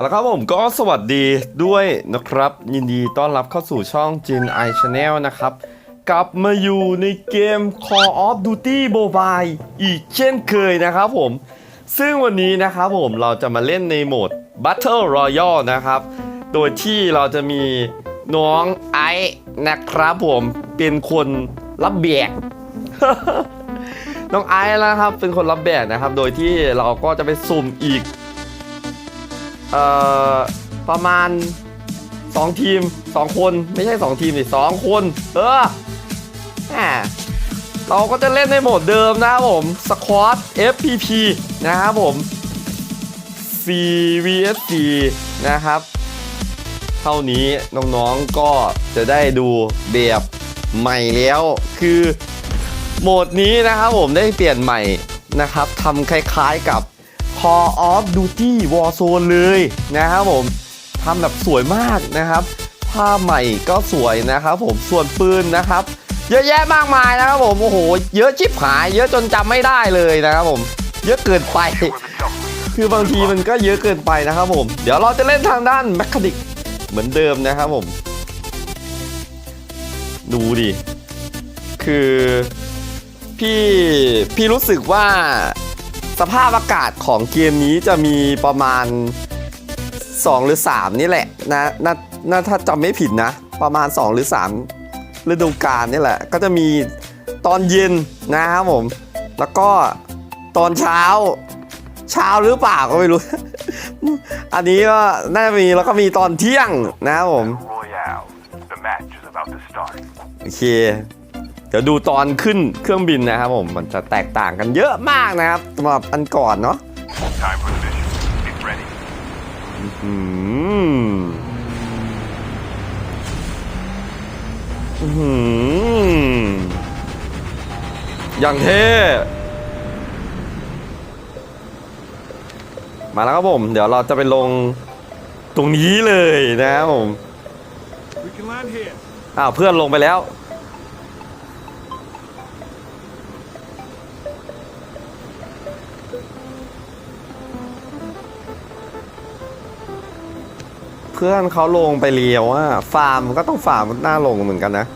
แล้วครับผมก็สวัสดีด้วยนะครับ ยินดีต้อนรับเข้าสู่ช่อง Jin i Channel นะครับ กลับมาอยู่ในเกม Call of Duty Mobile อีกเช่นเคยนะครับผม ซึ่งวันนี้นะครับผมเราจะมาเล่นในโหมด Battle Royale นะครับ โดยที่เราจะมีน้องไอนะครับผมเป็นคนรับแบกน้องไอซ์นะครับเป็นคนรับแบกนะครับ โดยที่เราก็จะไปสุ่มอีก เอ่อประมาณ 2 ทีม 2 คนไม่ใช่ 2 ทีมสิ2คน เออแหมเราก็จะเล่นในโหมดเดิมนะครับผม Squad FPP นะครับผม CVSC นะครับ เท่านี้น้องๆก็จะได้ดูแบบใหม่แล้วคือโหมดนี้นะครับผมได้เปลี่ยนใหม่นะครับทำคล้ายๆกับ Call of Duty Warzone เลยนะครับผมทำแบบสวยมากนะครับ ภาพใหม่ก็สวยนะครับผมส่วนปืนนะครับ เยอะแยะมากมายนะครับผมโอ้โห เยอะชิบหาย เยอะจนจำไม่ได้เลยนะครับผม เยอะเกินไปคือบางทีมันก็เยอะเกินไปนะครับผม เดี๋ยวเราจะเล่นทางด้านแมคคานิกเหมือนเดิมนะครับผม ดูดิ คือ พี่ พี่รู้สึกว่า สภาพอากาศของเกมนี้จะมีประมาณ 2 หรือ 3 นี่แหละนะน่าน่าถ้าจำไม่ผิดนะ ประมาณ 2 หรือ 3 ฤดูกาลนี่แหละ ก็จะมีตอนเย็นนะครับผม แล้วก็ตอนเช้าเช้าหรือเปล่าก็ไม่รู้ อันนี้ก็น่าจะมีแล้วก็มีตอนเที่ยงนะครับผม Royale. The match is about to start. โอเค เดี๋ยวดูตอนขึ้นเครื่องบินนะครับผมมันจะแตกต่างกันเยอะมากนะครับสำหรับอันก่อนเนาะ Time for the mission. Get ready. อืมอื้อหืออย่างเท่มาแล้วครับผม เดี๋ยวเราจะไปลงตรงนี้เลยนะครับผม We can land here. อ้าวเพื่อนลงไปแล้ว พื่อนเขาลงไปเลียวอะฟาร์มก็ต้องฟาร์มหน้าลงเหมือนกันนะ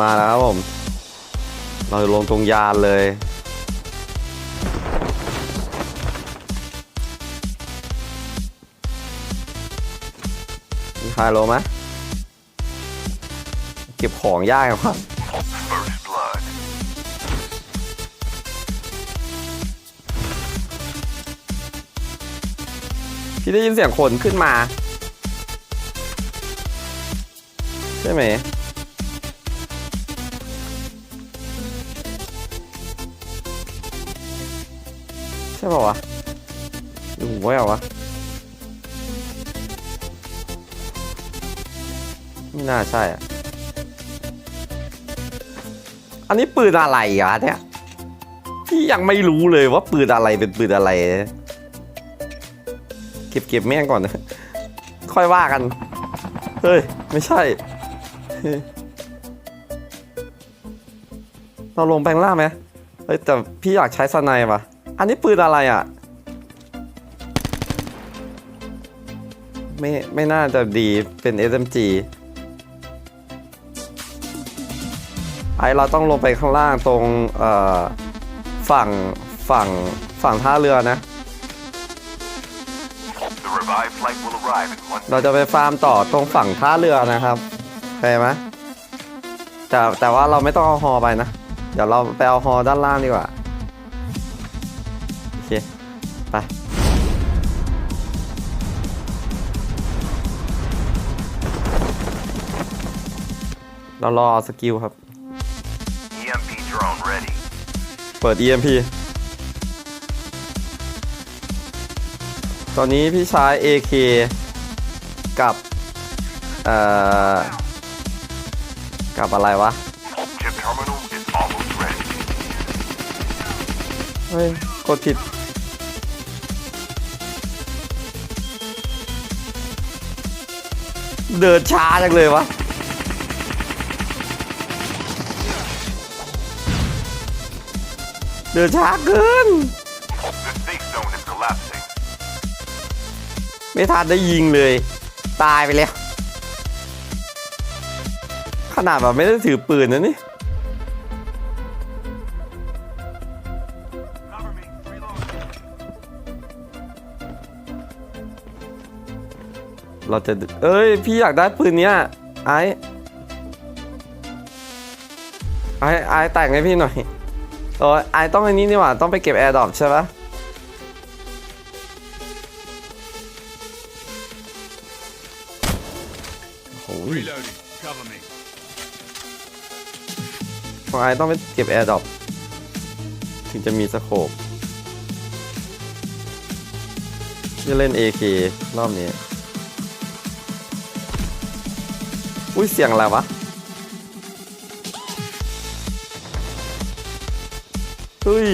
มาแล้วครับผม เราลงตรงยานเลย มีใครลงไหมเก็บของยากครับพี่ได้ยินเสียงคนขึ้นมา ใช่ไหมใช่ป่าวะหรือผมแวววะ ไม่น่าใช่อะ อันนี้ปืนอะไรอะเนี่ยพี่ยังไม่รู้เลยว่าปืนอะไรเป็นปืนอะไร เก็บเก็บแม่งก่อนนะค่อยว่ากัน เฮ้ย ไม่ใช่ เราลงแปลงล่าไหมเฮ้ย แต่พี่อยากใช้สไนป์ว่ะ อันนี้ปืนอะไรอะ ไม่ ไม่น่าจะดีเป็น SMG ไอเราต้องลงไปข้างล่างตรงฝั่งฝั่งฝั่งท่าเรือนะ เราจะไปฟาร์มต่อตรงฝั่งท่าเรือนะครับเข้าใจไหมแต่แต่ว่าเราไม่ต้องเอาฮอไปนะ เดี๋ยวเราไปเอาฮอด้านล่างดีกว่า โอเค ไปเรารอสกิลครับ เปิด EMP ตอนนี้พี่ใช้ AK กับเอ่อกับอะไรวะ Chip terminal is almost ready. เฮ้ย กดผิด เดินช้าจังเลยวะ เดินช้าเกิน The safe zone is collapsing. ไม่ทันได้ยิงเลย ตายไปแล้ว ขนาดแบบไม่ได้ถือปืนนะนี่ Cover me. Reload. เราจะ เอ้ย พี่อยากได้ปืนเนี้ยไอ้ไอ้ไอ้แต่งให้พี่หน่อย โอ้ยไอ้ต้องอันนี้นี่หว่าต้องไปเก็บแอร์ดรอปใช่ปะโอ้ย Reloading. Cover me. ของไอ้ต้องไปเก็บแอร์ดรอปถึงจะมีสโคปจะเล่น AK รอบนี้ อุ้ยเสียงอะไรวะ เฮ้ย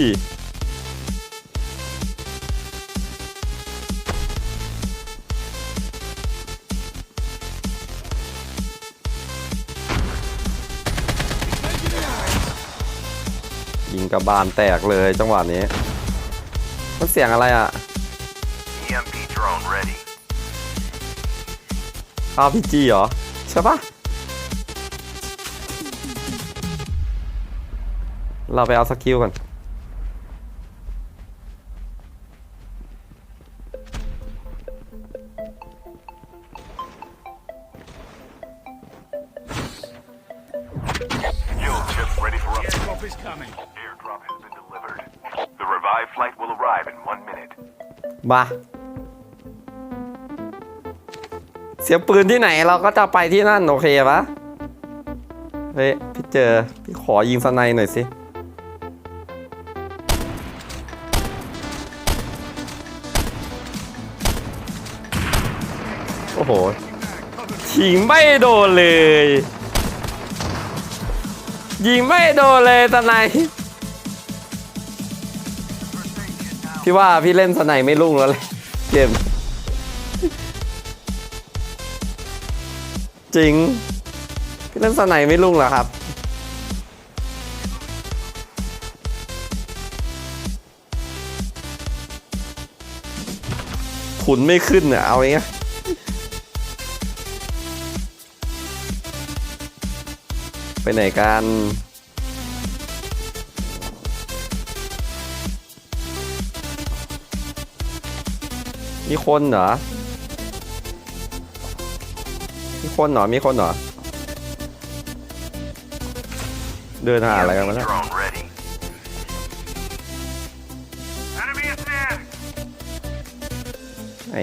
ยิงกระบาลแตกเลยจังหวะนี้ มันเสียงอะไรอะ EMP drone ready. ข้าวพีจีเหรอ ใช่ปะเราไปเอาสกิลก่อน มา เสียปืนที่ไหนเราก็จะไปที่นั่นโอเคปะเฮ้ยพี่เจอ พี่ขอยิงสไนหน่อยสิโอ้โหยิงไม่โดนเลย ยิงไม่โดนเลยสไน พี่ว่าพี่เล่นสไนไม่รุ่งแล้วเลยเกม จริง พี่เล่นสไนไม่รุ่งแล้วครับ ขุนไม่ขึ้นอะเอาอย่างเงี้ยไปไหนกัน มีคนเหรอ มีคนเหรอ มีคนเหรอ เดินหาอะไรกันวะ EMP เนี่ย drone ready. Enemy is near. ไหน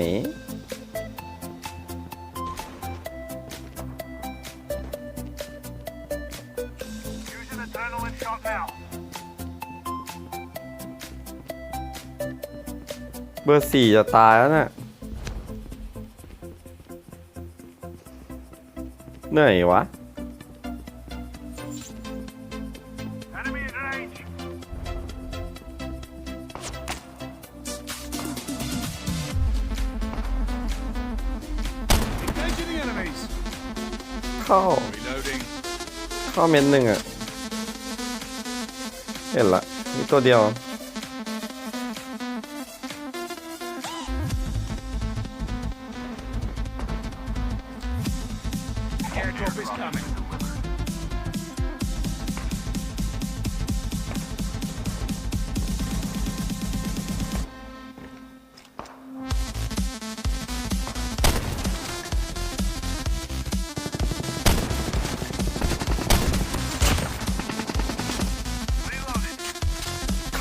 เบอร์สี่จะตายแล้วน่ะเหนื่อยวะ เข้า เข้าเม็ดหนึ่งอะเห็นละมีตัวเดียว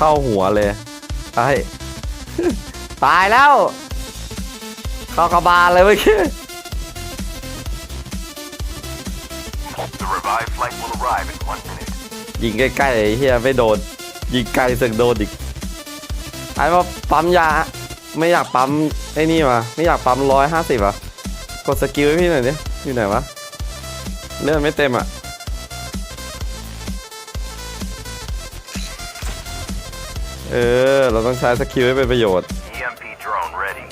เข้าหัวเลยตายตายแล้ว เข้ากระบาลเลยเมื่อกี้ The revived flight will arrive in one minute. ยิงใกล้ๆไอ้เฮียไม่โดน ยิงไกลเสึกโดนอีกไอ้ว่าปั๊มยา ไม่อยากปั๊มไอ้นี่วะไม่อยากปั๊มร้อยห้าสิบอะ กดสกิลให้พี่หน่อยดิอยู่ไหนวะเลื่อนไม่เต็มอะ เออ เราต้องใช้สกิลให้เป็นประโยชน์ EMP drone ready.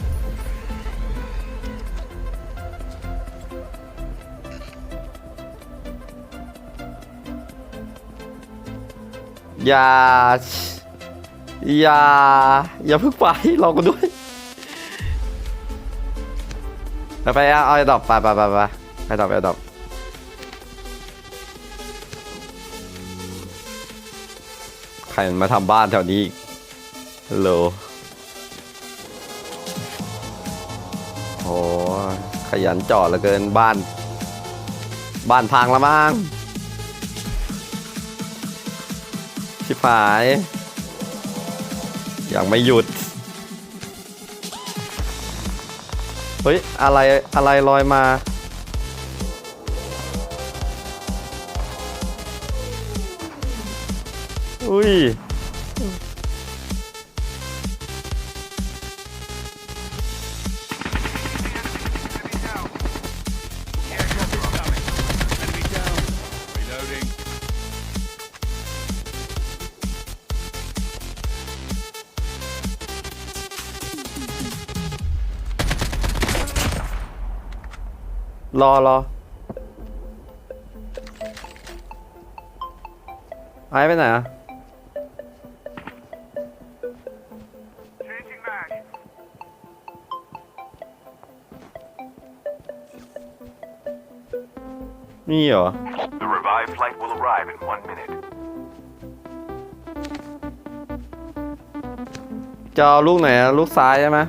อย่า อย่า อย่าเพิ่งไปรอกันด้วย ไปไปเอาเอาไอ้ดอกไปไปไปไปไอ้ดอกไอ้ดอกใครมันมาทำบ้านแถวนี้อีก ฮัลโหลโอ้ยขยันจอดเหลือเกินบ้าน บ้านพังแล้วมั้งชิบหาย ยังไม่หยุด เฮ้ย อะไร อะไรลอยมา อุ้ย รอรอไอ้ไปไหนอะ Changing mag. นี่เหรอ The revived flight will arrive in one minute. จะเอาลูกไหนอะลูกซ้ายใช่ไหม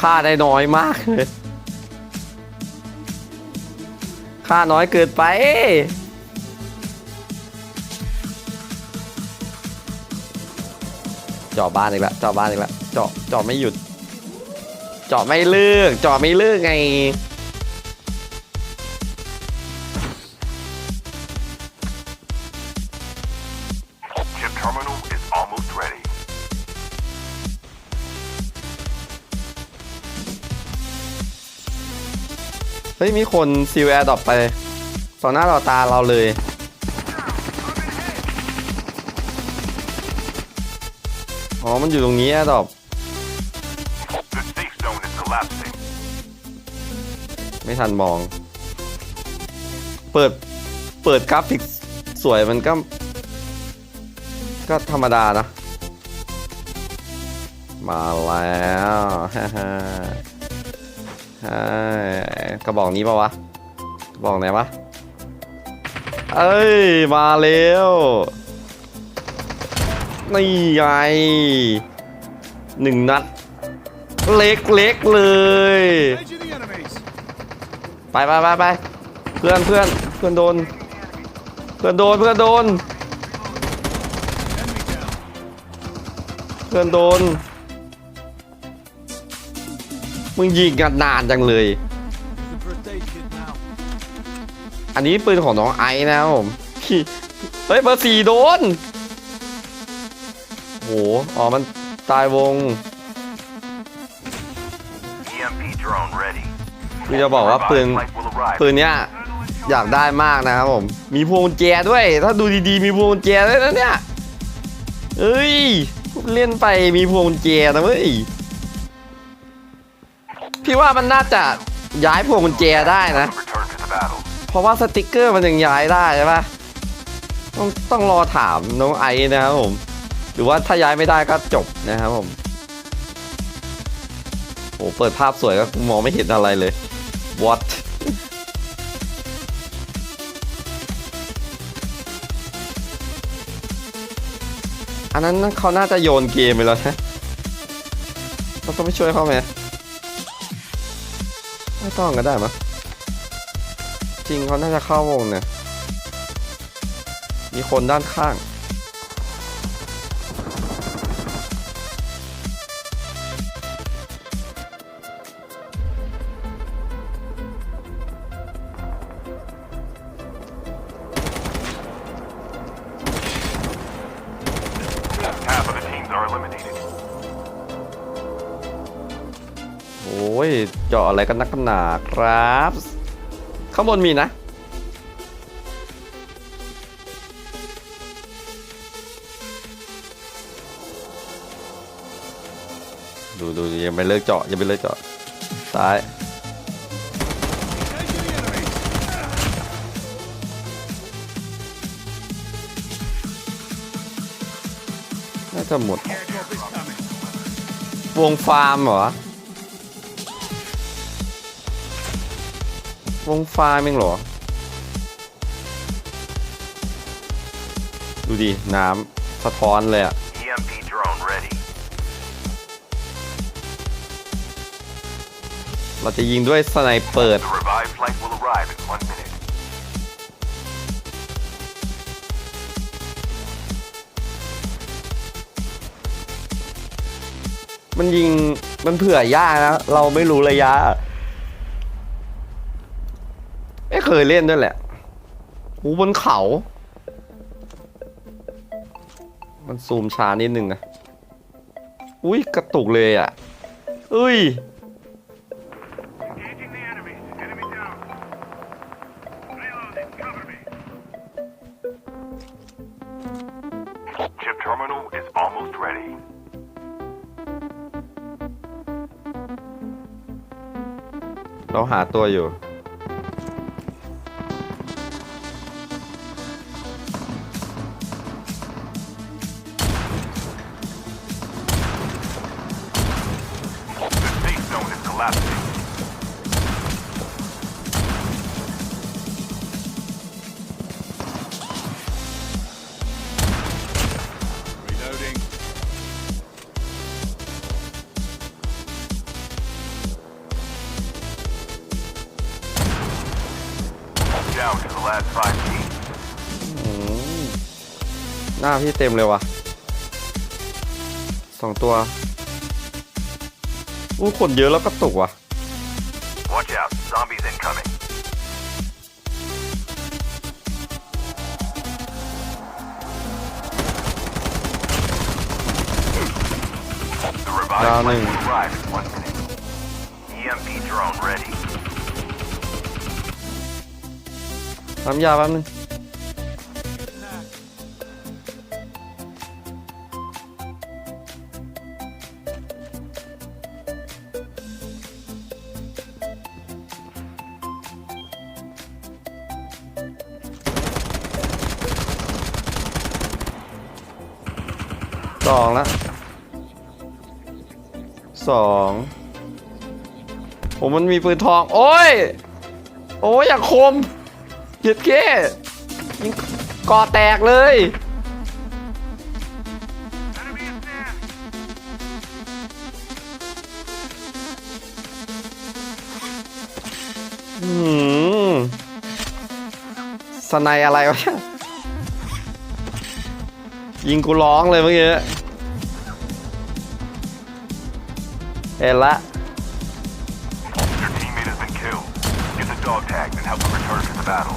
ค่าได้น้อยมากเลยค่าน้อยเกินไป เจาะบ้านอีกแล้วเจาะบ้านอีกแล้วเจาะเจาะไม่หยุด เจาะไม่เลิกเจาะไม่เลิกไง เฮ้ยมีคนซีลแอร์ดรอปไปต่อหน้าต่อตาเราเลย อ๋อ มันอยู่ตรงนี้แอร์ดรอปไม่ทันมอง เปิด เปิดกราฟิกสวยมันก็ ก็ธรรมดานะ มาแล้วฮ่าฮ่าฮ่า กระบอกนี้ปะวะกระบอกไหนวะเอ้ยมาแล้วนี่ไงหนึ่งนัด เล็กเล็กๆเลย ไปไปไปไปเพื่อนเพื่อนเพื่อนโดน เพื่อนโดนเพื่อนโดน เพื่อนโดน มึงยิงกันนานจังเลย อันนี้ปืนของน้องไอ้นะครับผมเฮ้ยเบอร์สี่โดนโหอ๋อมันตายวง EMP drone ready. กูจะบอกว่าปืน Revived flight will arrive. ปืนเนี้ยอยากได้มากนะครับผม มีพวงกุญแจด้วย ถ้าดูดีๆ มีพวงกุญแจด้วยนะเนี่ยเอ้ยเล่นไปมีพวงกุญแจนะเว้ยพี่ว่ามันน่าจะย้ายพวงกุญแจได้นะ เพราะว่าสติกเกอร์มันยังย้ายได้ใช่ปะต้องต้องรอถามน้องไอนะครับผม หรือว่าถ้าย้ายไม่ได้ก็จบนะครับผมโอ้เปิดภาพสวยก็มองไม่เห็นอะไรเลย what อันนั้นเขาน่าจะโยนเกมไปแล้วนะเราต้องไปช่วยเขาไหมไม่ต้องก็ได้มั้ ริงเขาน่าจะเข้าวงเนี่ย มีคนด้านข้าง Half of the teams are eliminated. โอ้ยเจาะอะไรกันนักกันหนาครับ ข้างบนมีนะ ดูดูยังไม่เลิกเจาะยังไม่เลิกเจาะตายน่าจะหมด วงฟาร์มเหรอ วงฟาร์มเองเหรอ ดูดิ น้ำสะท้อนเลยอะ EMP drone ready. เราจะยิงด้วยสไนเปิด The revived flight will arrive in one minute. มันยิงมันเผื่อยากนะ เราไม่รู้ระยะ ไม่เคยเล่นด้วยแหละหูบนเขา มันซูมช้านิดนึงนะ อุ้ยกระตุกเลยอะอุ้ย Engaging the enemy. Enemy down. Reloading. Cover me. Chip terminal is almost ready. เราหาตัวอยู่ น้าพี่เต็มเลยวะสองตัวอู้คนเยอะแล้วก็ตุกว่ะ Watch out. Zombies incoming. The revived Down flight in. will arrive in one minute. EMP drone ready. น้ำยาแป๊บนึง สองละสองโอ้มันมีปืนทอง โอ้ย โอ้ยอย่างคมเย็ดเก้ยิงก่อแตกเลย Enemy is near. อืมสไนอะไรวะ ยิงกูร้องเลยเมื่อกี้ return to the battle.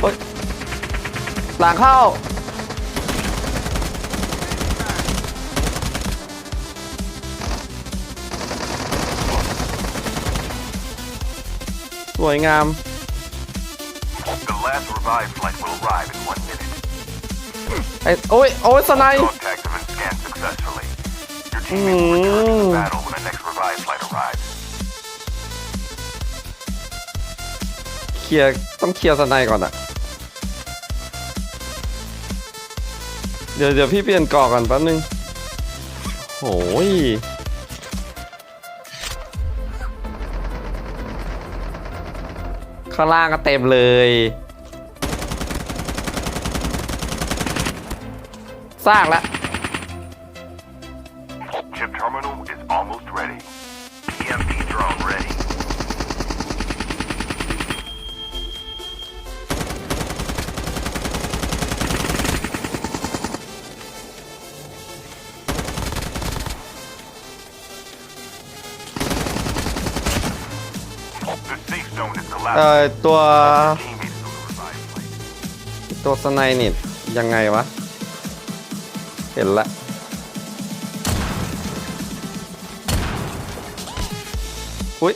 เฮ้ยหลังเข้า สวยงาม The last revived flight will arrive in one minute. ไอ้โอ้ยโอ้ยสไน Dog tags have been scanned successfully. Your teammate will return to Mm. the battle when the next revived flight arrives. เคลียร์ต้องเคลียร์สไนก่อนอะเดี๋ยวเดี๋ยวพี่เปลี่ยนเกาะก่อนแป๊บนึงโอ้ยข้างล่างก็เต็มเลย สร้างแล้ว Chip terminal is almost ready. EMP drone ready. เอ่อ collapsing. ตัว Teammates on the revived flight. ตัวสไนนี่ยังไงวะ เห็นละอุ้ย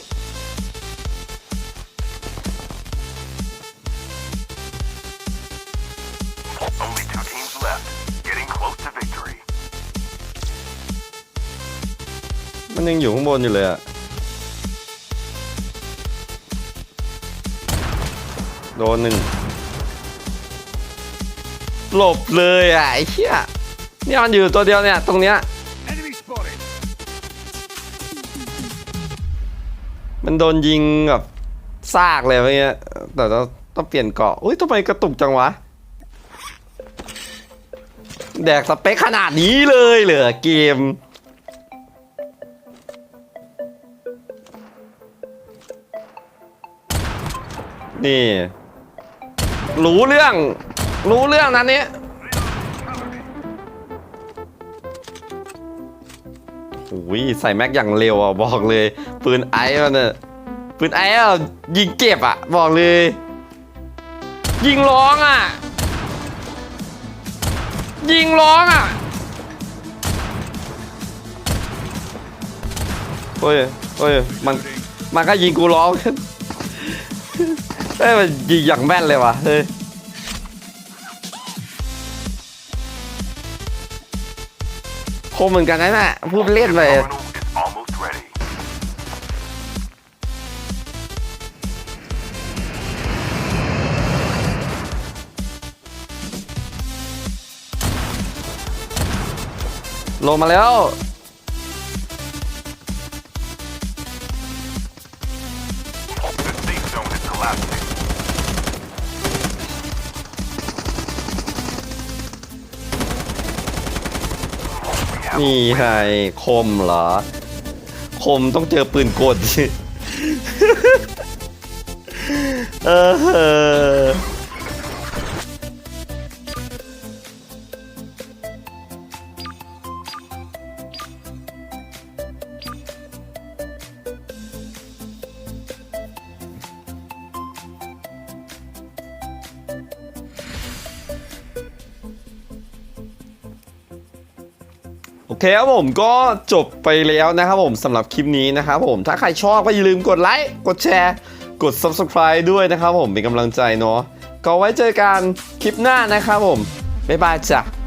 มันยังอยู่ข้างบนอยู่เลยอะโดนหนึ่งหลบเลยอะไอ้เหี้ย เนี่ยมันอยู่ตัวเดียวเนี่ยตรงเนี้ย Enemy spotted. มันโดนยิงแบบซากเลยเมื่อกี้แต่ต้องต้องเปลี่ยนเกาะอุ้ยทำไมกระตุกจังวะ แดกสเปคขนาดนี้เลยเหรอเกม นี่ รู้เรื่อง รู้เรื่องนั้นนี้ อุ้ยใส่แม็กอย่างเร็วอะบอกเลย ปืนไอ้มันอะปืนไอ้อะยิงเก็บอะบอกเลย ยิงร้องอะ ยิงร้องอะโอ้ยโอ้ยมันมันก็ยิงกูร้องเอ้ยมันยิงอย่างแม่นเลยว่ะเฮ้ย มเหมือนกันนะน่ะพูดเล่นไป ลงมาแล้ว นี่ไงคมเหรอ คมต้องเจอปืนกลเออ เคครับผมก็จบไปแล้วนะครับผมสำหรับคลิปนี้นะครับผมถ้าใครชอบก็อย่าลืมกดไลค์กดแชร์ กด Subscribe ด้วยนะครับผมเป็นกำลังใจเนาะก็ไว้เจอกันคลิปหน้านะครับผมบ๊ายบายจ้ะ